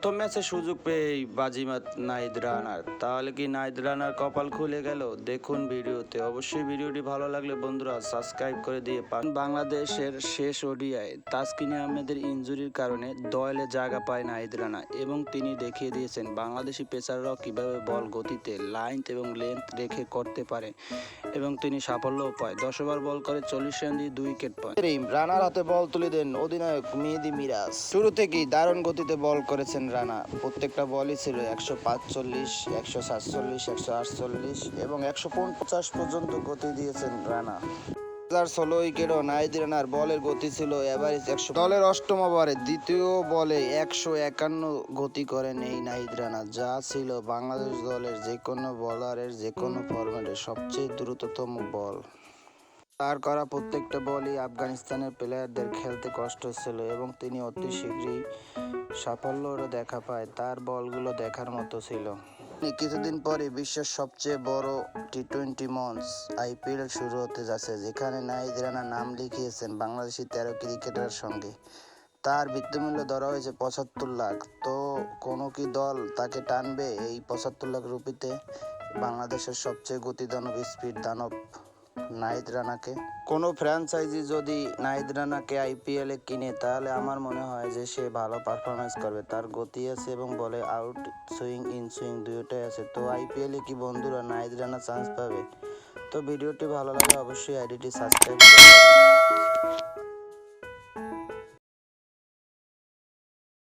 প্রথম ম্যাচে সুযোগ পেয়েই বাজিমাত নাইদ রানার। তাহলে কি নাইদ রানার কপাল খুলে গেল? দেখুন ভিডিওতে। অবশ্যই ভিডিওটি ভালো লাগলে বন্ধুরা সাবস্ক্রাইব করে দিয়ে পান বাংলাদেশের শেষ ওডিআই তাসকিন আহমেদের ইনজুরির কারণে দলে জায়গা পায় নাইদ রানা এবং তিনি দেখিয়ে দিয়েছেন বাংলাদেশি পেসাররাও কীভাবে বল গতিতে লাইন এবং লেন্থ রেখে করতে পারে এবং তিনি সাফল্যও পায়। দশ ওভার বল করে চল্লিশ রান দিয়ে দুই উইকেট পায়। রানার হাতে বল তুলে দেন অধিনায়ক মেহেদি মিরাজ। শুরু থেকেই দারুণ গতিতে বল করেছেন রানা। প্রত্যেকটা বলই ছিল একশো পাঁচচল্লিশ, একশো সাতচল্লিশ, একশো আটচল্লিশ এবং একশো পঞ্চাশ পর্যন্ত গতি দিয়েছেন রানা। হাজার ষোলো উইকেটও নাইদ রানার বলের গতি ছিল এভারেজ একশো দলের অষ্টম ওভারে দ্বিতীয় বলে একশো একান্ন গতি করেন এই নাহিদ রানা। যা ছিল বাংলাদেশ দলের যে কোনো বলারের যে কোনো ফরম্যাটের সবচেয়ে দ্রুততম বল। তার করা প্রত্যেকটা বলই আফগানিস্তানের প্লেয়ারদের খেলতে কষ্ট ছিল এবং তিনি অতি শীঘ্রই সাফল্যরও দেখা পায়, তার বলগুলো দেখার মতো ছিল। কিছুদিন পরে বিশ্বের সবচেয়ে বড় টি টোয়েন্টি মঞ্চ আইপিএল শুরু হতে যাচ্ছে, যেখানে নাহিদ রানা নাম লিখিয়েছেন বাংলাদেশি তেরো ক্রিকেটারের সঙ্গে। তার বৃত্তিমূল্য ধরা হয়েছে পঁচাত্তর লাখ। তো কোনো কি দল তাকে টানবে এই পঁচাত্তর লাখ রুপিতে? বাংলাদেশের সবচেয়ে গতিদানব স্পিড দানব। নাহিদ রানাকে? কোনো ফ্র্যাঞ্চাইজি যদি নাহিদ রানাকে আইপিএলে কিনে, তাহলে আমার মনে হয় যে সে ভালো পারফরমেন্স করবে। তার গতি আছে এবং বলে আউট সুইং ইন সুইং দুইটাই আছে। তো আইপিএলে কি বন্ধুরা নাহিদ রানা চান্স পাবে? তো ভিডিওটি ভালো লাগে অবশ্যই আইডিটি সাবস্ক্রাইব করবেন